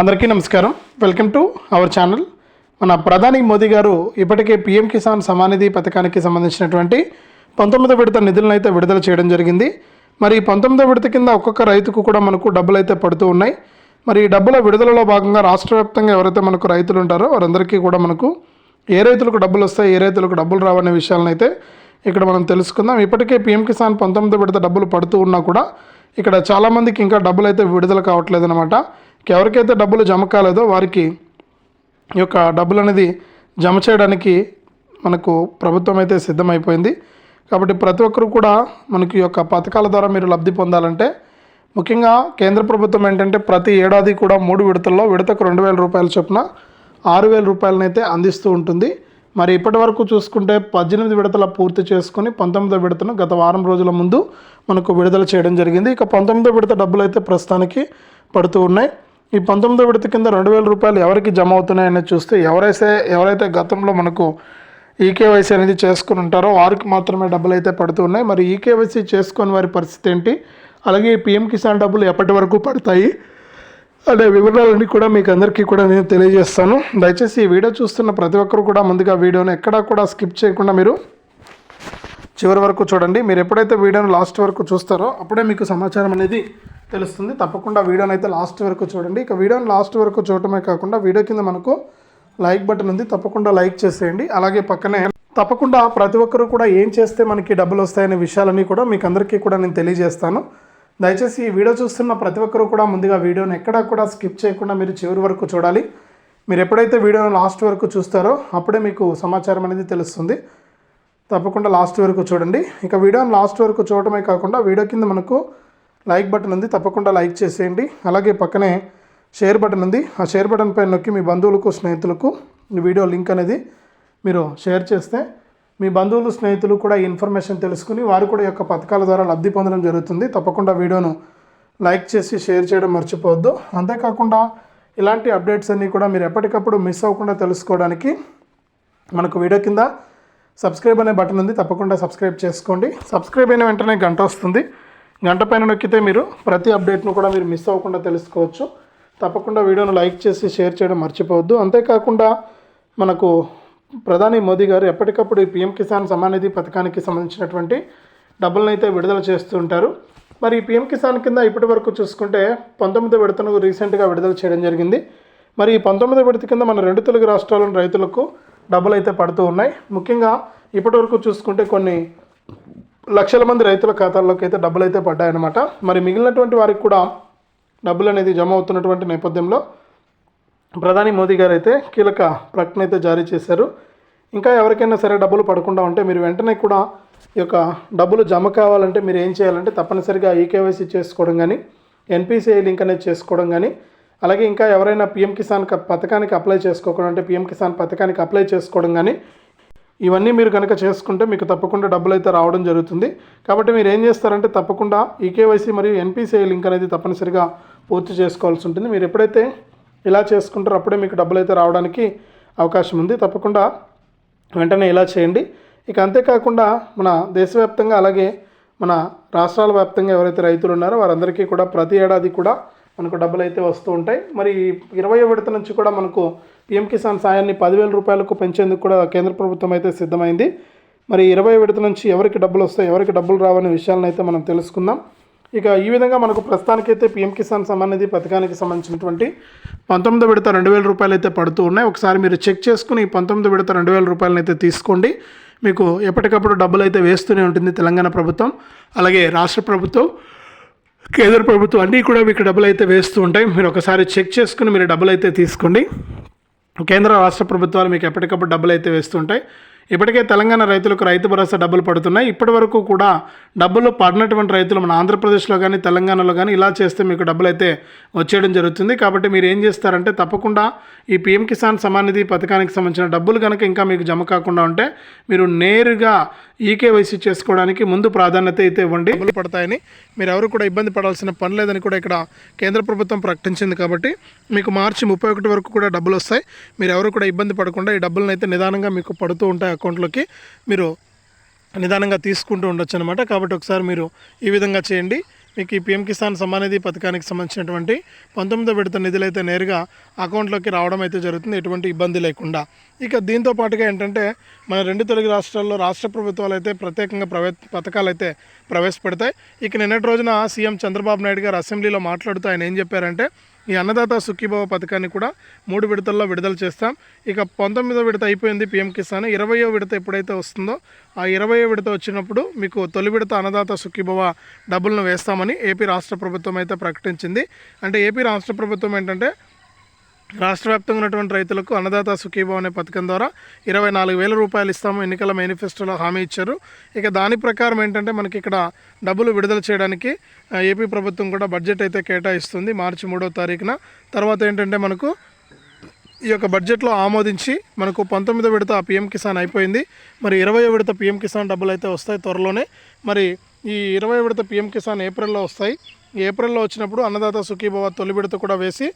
అందరికీ నమస్కారం. Welcome to our channel మన ప్రధాని మోదీ గారు ఇప్పటికే పీఎం కిసాన్ సమానిధి పథకానికి సంబంధించినటువంటి పంతొమ్మిదో విడత నిధులను అయితే విడుదల చేయడం జరిగింది. మరి పంతొమ్మిదో విడత కింద ఒక్కొక్క రైతుకు కూడా మనకు డబ్బులు అయితే పడుతూ ఉన్నాయి. మరి ఈ డబ్బుల విడుదలలో భాగంగా రాష్ట్ర వ్యాప్తంగా ఎవరైతే మనకు రైతులు ఉంటారో వారందరికీ కూడా మనకు ఏ రైతులకు డబ్బులు వస్తాయి ఏ రైతులకు డబ్బులు రావనే విషయాలను అయితే ఇక్కడ మనం తెలుసుకుందాం. ఇప్పటికే పీఎం కిసాన్ పంతొమ్మిదో విడత డబ్బులు పడుతూ ఉన్నా కూడా ఇక్కడ చాలామందికి ఇంకా డబ్బులు అయితే విడుదల కావట్లేదు అనమాట ఎవరికైతే డబ్బులు జమ కాలేదో వారికి ఈ యొక్క డబ్బులు అనేది జమ చేయడానికి మనకు ప్రభుత్వం అయితే సిద్ధమైపోయింది. కాబట్టి ప్రతి ఒక్కరు కూడా మనకి ఈ యొక్క పథకాల ద్వారా మీరు లబ్ధి పొందాలంటే ముఖ్యంగా కేంద్ర ప్రభుత్వం ఏంటంటే ప్రతి ఏడాది కూడా మూడు విడతల్లో విడతకు రెండు వేల రూపాయల చొప్పున ఆరు వేల రూపాయలనైతే అందిస్తూ ఉంటుంది. మరి ఇప్పటి వరకు చూసుకుంటే పద్దెనిమిది విడతల పూర్తి చేసుకుని పంతొమ్మిదో విడతను గత వారం రోజుల ముందు మనకు విడుదల చేయడం జరిగింది. ఇక పంతొమ్మిదో విడత డబ్బులు అయితే ప్రస్తుతానికి పడుతూ ఉన్నాయి. ఈ పంతొమ్మిదో విడత కింద రెండు వేల రూపాయలు ఎవరికి జమ అవుతున్నాయని చూస్తే ఎవరైతే ఎవరైతే గతంలో మనకు ఈకేవైసీ అనేది చేసుకుని ఉంటారో వారికి మాత్రమే డబ్బులు అయితే పడుతూ ఉన్నాయి. మరి ఈకేవైసీ చేసుకుని వారి పరిస్థితి ఏంటి? అలాగే పిఎం కిసాన్ డబ్బులు ఎప్పటి వరకు పడతాయి అనే వివరాలన్నీ కూడా మీకు అందరికీ కూడా నేను తెలియజేస్తాను. దయచేసి ఈ వీడియో చూస్తున్న ప్రతి ఒక్కరు కూడా ముందుగా వీడియోని ఎక్కడా కూడా స్కిప్ చేయకుండా మీరు చివరి వరకు చూడండి. మీరు ఎప్పుడైతే వీడియోను లాస్ట్ వరకు చూస్తారో అప్పుడే మీకు సమాచారం అనేది తెలుస్తుంది. తప్పకుండా వీడియోని అయితే లాస్ట్ వరకు చూడండి. ఇక వీడియోని లాస్ట్ వరకు చూడటమే కాకుండా వీడియో కింద మనకు లైక్ బటన్ ఉంది. తప్పకుండా లైక్ చేసేయండి. అలాగే పక్కనే తప్పకుండా ప్రతి ఒక్కరు కూడా ఏం చేస్తే మనకి డబ్బులు వస్తాయనే విషయాలన్నీ కూడా మీకు అందరికీ కూడా నేను తెలియజేస్తాను. దయచేసి ఈ వీడియో చూస్తున్న ప్రతి ఒక్కరు కూడా ముందుగా వీడియోని ఎక్కడా కూడా స్కిప్ చేయకుండా మీరు చివరి వరకు చూడాలి. మీరు ఎప్పుడైతే వీడియోని లాస్ట్ వరకు చూస్తారో అప్పుడే మీకు సమాచారం అనేది తెలుస్తుంది. తప్పకుండా లాస్ట్ వరకు చూడండి. ఇక వీడియోని లాస్ట్ వరకు చూడటమే కాకుండా వీడియో కింద మనకు లైక్ బటన్ ఉంది. తప్పకుండా లైక్ చేసేయండి. అలాగే పక్కనే షేర్ బటన్ ఉంది. ఆ షేర్ బటన్ పైన నొక్కి మీ బంధువులకు స్నేహితులకు ఈ వీడియో లింక్ అనేది మీరు షేర్ చేస్తే మీ బంధువులు స్నేహితులు కూడా ఈ ఇన్ఫర్మేషన్ తెలుసుకుని వారు కూడా ఈ యొక్క పథకాల ద్వారా లబ్ధి పొందడం జరుగుతుంది. తప్పకుండా వీడియోను లైక్ చేసి షేర్ చేయడం మర్చిపోవద్దు. అంతేకాకుండా ఇలాంటి అప్డేట్స్ అన్నీ కూడా మీరు ఎప్పటికప్పుడు మిస్ అవ్వకుండా తెలుసుకోవడానికి మనకు వీడియో కింద సబ్స్క్రైబ్ అనే బటన్ ఉంది తప్పకుండా సబ్స్క్రైబ్ చేసుకోండి. సబ్స్క్రైబ్ అయిన వెంటనే గంట వస్తుంది. గంట పైన నొక్కితే మీరు ప్రతి అప్డేట్ను కూడా మీరు మిస్ అవ్వకుండా తెలుసుకోవచ్చు. తప్పకుండా వీడియోను లైక్ చేసి షేర్ చేయడం మర్చిపోవద్దు. అంతేకాకుండా మనకు ప్రధాని మోదీ గారు ఎప్పటికప్పుడు ఈ పిఎం కిసాన్ సమానిధి పథకానికి సంబంధించినటువంటి డబ్బులను అయితే విడుదల చేస్తూ ఉంటారు. మరి ఈ పిఎం కిసాన్ కింద ఇప్పటి వరకు చూసుకుంటే పంతొమ్మిదో విడతను రీసెంట్గా విడుదల చేయడం జరిగింది. మరి ఈ పంతొమ్మిదో విడత కింద మన రెండు తెలుగు రాష్ట్రాలను రైతులకు డబ్బులు అయితే పడుతూ ఉన్నాయి. ముఖ్యంగా ఇప్పటివరకు చూసుకుంటే కొన్ని లక్షల మంది రైతుల ఖాతాల్లోకి అయితే డబ్బులు అయితే పడ్డాయన్నమాట. మరి మిగిలినటువంటి వారికి కూడా డబ్బులు అనేది జమ అవుతున్నటువంటి నేపథ్యంలో ప్రధాని మోదీ గారు అయితే కీలక ప్రకటన అయితే జారీ చేశారు. ఇంకా ఎవరికైనా సరే డబ్బులు పడకుండా ఉంటే మీరు వెంటనే కూడా ఈ యొక్క డబ్బులు జమ కావాలంటే మీరు ఏం చేయాలంటే తప్పనిసరిగా ఈకేవైసీ చేసుకోవడం కానీ ఎన్పిసిఐ లింక్ అనేది చేసుకోవడం కానీ అలాగే ఇంకా ఎవరైనా పిఎం కిసాన్ పథకానికి అప్లై చేసుకోకుండా అంటే పిఎం కిసాన్ పథకానికి అప్లై చేసుకోవడం కానీ ఇవన్నీ మీరు కనుక చేసుకుంటే మీకు తప్పకుండా డబ్బులు అయితే రావడం జరుగుతుంది. కాబట్టి మీరు ఏం చేస్తారంటే తప్పకుండా ఈకేవైసీ మరియు ఎన్పిసిఐ లింక్ అనేది తప్పనిసరిగా పూర్తి చేసుకోవాల్సి ఉంటుంది. మీరు ఎప్పుడైతే ఇలా చేసుకుంటారో అప్పుడే మీకు డబ్బులు అయితే రావడానికి అవకాశం ఉంది. తప్పకుండా వెంటనే ఇలా చేయండి. ఇక అంతేకాకుండా మన దేశవ్యాప్తంగా అలాగే మన రాష్ట్రాల వ్యాప్తంగా ఎవరైతే రైతులు ఉన్నారో వారందరికీ కూడా ప్రతి ఏడాది కూడా మనకు డబ్బులు అయితే వస్తూ ఉంటాయి. మరి ఇరవై విడత నుంచి కూడా మనకు పిఎం కిసాన్ సాయాన్ని పదివేల రూపాయలకు పెంచేందుకు కూడా కేంద్ర ప్రభుత్వం అయితే సిద్ధమైంది. మరి ఇరవై విడత నుంచి ఎవరికి డబ్బులు వస్తాయి ఎవరికి డబ్బులు రావనే విషయాలను అయితే మనం తెలుసుకుందాం. ఇక ఈ విధంగా మనకు ప్రస్తుతానికైతే పిఎం కిసాన్ సమానిధి పథకానికి సంబంధించినటువంటి పంతొమ్మిది విడత రెండు వేల రూపాయలు అయితే పడుతూ ఉన్నాయి. ఒకసారి మీరు చెక్ చేసుకుని ఈ పంతొమ్మిది విడత రెండు వేల రూపాయలను అయితే తీసుకోండి. మీకు ఎప్పటికప్పుడు డబ్బులు అయితే వేస్తూనే ఉంటుంది తెలంగాణ ప్రభుత్వం. అలాగే రాష్ట్ర ప్రభుత్వం కేంద్ర ప్రభుత్వం అన్నీ కూడా మీకు డబ్బులు అయితే వేస్తూ ఉంటాయి. మీరు ఒకసారి చెక్ చేసుకుని మీరు డబ్బులు అయితే తీసుకోండి. కేంద్ర రాష్ట్ర ప్రభుత్వాలు మీకు ఎప్పటికప్పుడు డబ్బులు అయితే వేస్తుంటాయి ఇప్పటికే తెలంగాణ రైతులకు రైతు భరోసా డబ్బులు పడుతున్నాయి. ఇప్పటి వరకు కూడా డబ్బులు పడినటువంటి రైతులు మన ఆంధ్రప్రదేశ్లో కానీ తెలంగాణలో కానీ ఇలా చేస్తే మీకు డబ్బులు అయితే వచ్చేయడం జరుగుతుంది. కాబట్టి మీరు ఏం చేస్తారంటే తప్పకుండా ఈ పిఎం కిసాన్ సమానిధి పథకానికి సంబంధించిన డబ్బులు కనుక ఇంకా మీకు జమ కాకుండా ఉంటే మీరు నేరుగా ఈకేవైసీ చేసుకోవడానికి ముందు ప్రాధాన్యత అయితే ఇవ్వండి. డబ్బులు పడతాయని మీరు ఎవరు కూడా ఇబ్బంది పడాల్సిన పని లేదని కూడా ఇక్కడ కేంద్ర ప్రభుత్వం ప్రకటించింది కాబట్టి మీకు మార్చి ముప్పై ఒకటి వరకు కూడా డబ్బులు వస్తాయి. మీరు ఎవరు కూడా ఇబ్బంది పడకుండా ఈ డబ్బులను అయితే నిదానంగా మీకు పడుతూ ఉంటాయి అకౌంట్లోకి మీరు నిదానంగా తీసుకుంటూ ఉండొచ్చు అనమాట కాబట్టి ఒకసారి మీరు ఈ విధంగా చేయండి. మీకు ఈ పిఎం కిసాన్ సమానిధి నిధి పథకానికి సంబంధించినటువంటి పంతొమ్మిదో విడత నిధులు అయితే నేరుగా అకౌంట్లోకి రావడం అయితే జరుగుతుంది. ఎటువంటి ఇబ్బంది లేకుండా. ఇక దీంతో పాటుగా ఏంటంటే మన రెండు తెలుగు రాష్ట్రాల్లో రాష్ట్ర ప్రభుత్వాలు అయితే ప్రత్యేకంగా ప్రవే పథకాలు అయితే ప్రవేశపెడతాయి. ఇక నిన్నటి రోజున సీఎం చంద్రబాబు నాయుడు గారు అసెంబ్లీలో మాట్లాడుతూ ఆయన ఏం చెప్పారంటే ఈ అన్నదాత సుఖీభవ పథకాన్ని కూడా మూడు విడతల్లో విడుదల చేస్తాం. ఇక పంతొమ్మిదో విడత అయిపోయింది పీఎం కిసాన్. ఇరవయో విడత ఎప్పుడైతే వస్తుందో ఆ ఇరవయో విడత వచ్చినప్పుడు మీకు తొలి విడత అన్నదాత సుఖీభవ డబ్బులను వేస్తామని ఏపీ రాష్ట్ర ప్రభుత్వం అయితే ప్రకటించింది. అంటే ఏపీ రాష్ట్ర ప్రభుత్వం ఏంటంటే రాష్ట్ర వ్యాప్తంగా ఉన్నటువంటి రైతులకు అన్నదాత సుఖీభావ అనే పథకం ద్వారా ఇరవై నాలుగు వేల రూపాయలు ఇస్తాము. ఎన్నికల మేనిఫెస్టోలో హామీ ఇచ్చారు. ఇక దాని ప్రకారం ఏంటంటే మనకి ఇక్కడ డబ్బులు విడుదల చేయడానికి ఏపీ ప్రభుత్వం కూడా బడ్జెట్ అయితే కేటాయిస్తుంది మార్చి మూడో తారీఖున. తర్వాత ఏంటంటే మనకు ఈ యొక్క బడ్జెట్లో ఆమోదించి మనకు పంతొమ్మిదో విడత పిఎం కిసాన్ అయిపోయింది. మరి ఇరవై విడత పిఎం కిసాన్ డబ్బులు అయితే వస్తాయి త్వరలోనే. మరి ఈ ఇరవై విడత పిఎం కిసాన్ ఏప్రిల్లో వస్తాయి. ఏప్రిల్లో వచ్చినప్పుడు అన్నదాత సుఖీభవ తొలి విడత కూడా వేసి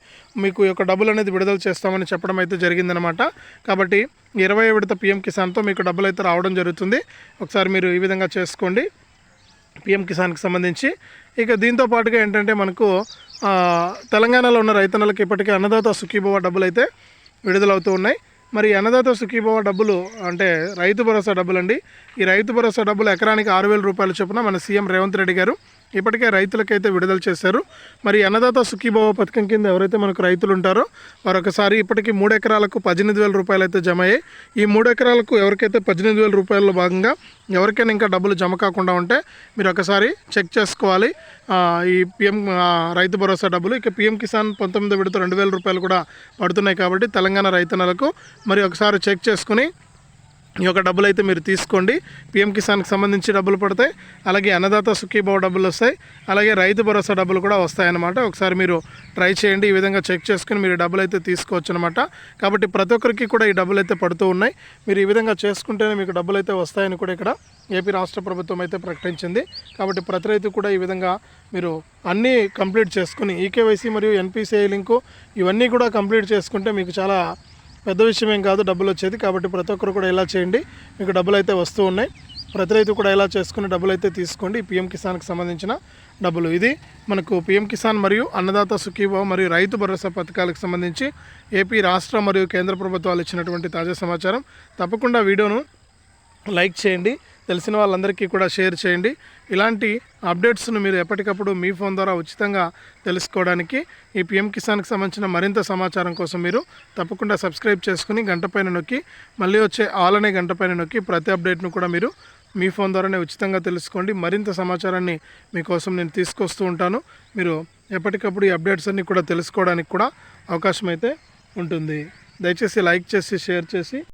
మీకు యొక్క డబ్బులు అనేది విడుదల చేస్తామని చెప్పడం అయితే జరిగిందనమాట కాబట్టి ఇరవై విడత పిఎం కిసాన్తో మీకు డబ్బులు అయితే రావడం జరుగుతుంది. ఒకసారి మీరు ఈ విధంగా చేసుకోండి. పిఎం కిసాన్కి సంబంధించి ఇక దీంతో పాటుగా ఏంటంటే మనకు తెలంగాణలో ఉన్న రైతన్నలకు ఇప్పటికే అన్నదాత సుఖీభవ డబ్బులు అయితే విడుదలవుతూ ఉన్నాయి. మరి అన్నదాత సుఖీభవ డబ్బులు అంటే రైతు భరోసా డబ్బులు అండి ఈ రైతు భరోసా డబ్బులు ఎకరానికి ఆరు వేల రూపాయలు చొప్పున మన సీఎం రేవంత్ రెడ్డి గారు ఇప్పటికే రైతులకైతే విడుదల చేశారు. మరి అన్నదాత సుఖీభావ పథకం కింద ఎవరైతే మనకు రైతులు ఉంటారో వారు ఒకసారి ఇప్పటికీ మూడు ఎకరాలకు పద్దెనిమిది వేల రూపాయలు అయితే జమ అయ్యాయి ఈ మూడు ఎకరాలకు ఎవరికైతే పద్దెనిమిది వేల రూపాయల్లో భాగంగా ఎవరికైనా ఇంకా డబ్బులు జమ కాకుండా ఉంటే మీరు ఒకసారి చెక్ చేసుకోవాలి. ఈ పిఎం రైతు భరోసా డబ్బులు. ఇక పిఎం కిసాన్ పంతొమ్మిది విడత రెండు వేల రూపాయలు కూడా పడుతున్నాయి కాబట్టి తెలంగాణ రైతన్నలకు మరి ఒకసారి చెక్ చేసుకుని ఈ యొక్క డబ్బులు అయితే మీరు తీసుకోండి. పిఎం కిసాన్కి సంబంధించి డబ్బులు పడతాయి. అలాగే అన్నదాత సుఖీభావ డబ్బులు వస్తాయి. అలాగే రైతు భరోసా డబ్బులు కూడా వస్తాయన్నమాట. ఒకసారి మీరు ట్రై చేయండి. ఈ విధంగా చెక్ చేసుకుని మీరు డబ్బులు అయితే తీసుకోవచ్చు అనమాట కాబట్టి ప్రతి ఒక్కరికి కూడా ఈ డబ్బులు అయితే పడుతూ ఉన్నాయి. మీరు ఈ విధంగా చేసుకుంటేనే మీకు డబ్బులు అయితే వస్తాయని కూడా ఇక్కడ ఏపీ రాష్ట్ర ప్రభుత్వం అయితే ప్రకటించింది. కాబట్టి ప్రతి రైతు కూడా ఈ విధంగా మీరు అన్నీ కంప్లీట్ చేసుకుని ఈకేవైసీ మరియు ఎన్పిసిఐ లింకు ఇవన్నీ కూడా కంప్లీట్ చేసుకుంటే మీకు చాలా పెద్ద విషయం ఏం కాదు డబ్బులు వచ్చేది. కాబట్టి ప్రతి ఒక్కరు కూడా ఇలా చేయండి. మీకు డబ్బులు అయితే వస్తూ ఉన్నాయి. ప్రతి రైతు కూడా ఇలా చేసుకుని డబ్బులు అయితే తీసుకోండి. పిఎం కిసాన్కి సంబంధించిన డబ్బులు. ఇది మనకు పిఎం కిసాన్ మరియు అన్నదాత సుఖీభావ మరియు రైతు భరోసా పథకాలకు సంబంధించి ఏపీ రాష్ట్ర మరియు కేంద్ర ప్రభుత్వాలు ఇచ్చినటువంటి తాజా సమాచారం. తప్పకుండా వీడియోను లైక్ చేయండి. తెలిసిన వాళ్ళందరికీ కూడా షేర్ చేయండి. ఇలాంటి అప్డేట్స్ను మీరు ఎప్పటికప్పుడు మీ ఫోన్ ద్వారా ఉచితంగా తెలుసుకోవడానికి ఈ పిఎం కిసాన్కి సంబంధించిన మరింత సమాచారం కోసం మీరు తప్పకుండా సబ్స్క్రైబ్ చేసుకుని గంట పైన నొక్కి మళ్ళీ వచ్చే ఆల్ అనే గంట పైన నొక్కి ప్రతి అప్డేట్ను కూడా మీరు మీ ఫోన్ ద్వారానే ఉచితంగా తెలుసుకోండి. మరింత సమాచారాన్ని మీకోసం నేను తీసుకొస్తూ ఉంటాను. మీరు ఎప్పటికప్పుడు ఈ అప్డేట్స్ అన్ని కూడా తెలుసుకోవడానికి కూడా అవకాశం అయితే ఉంటుంది. దయచేసి లైక్ చేసి షేర్ చేసి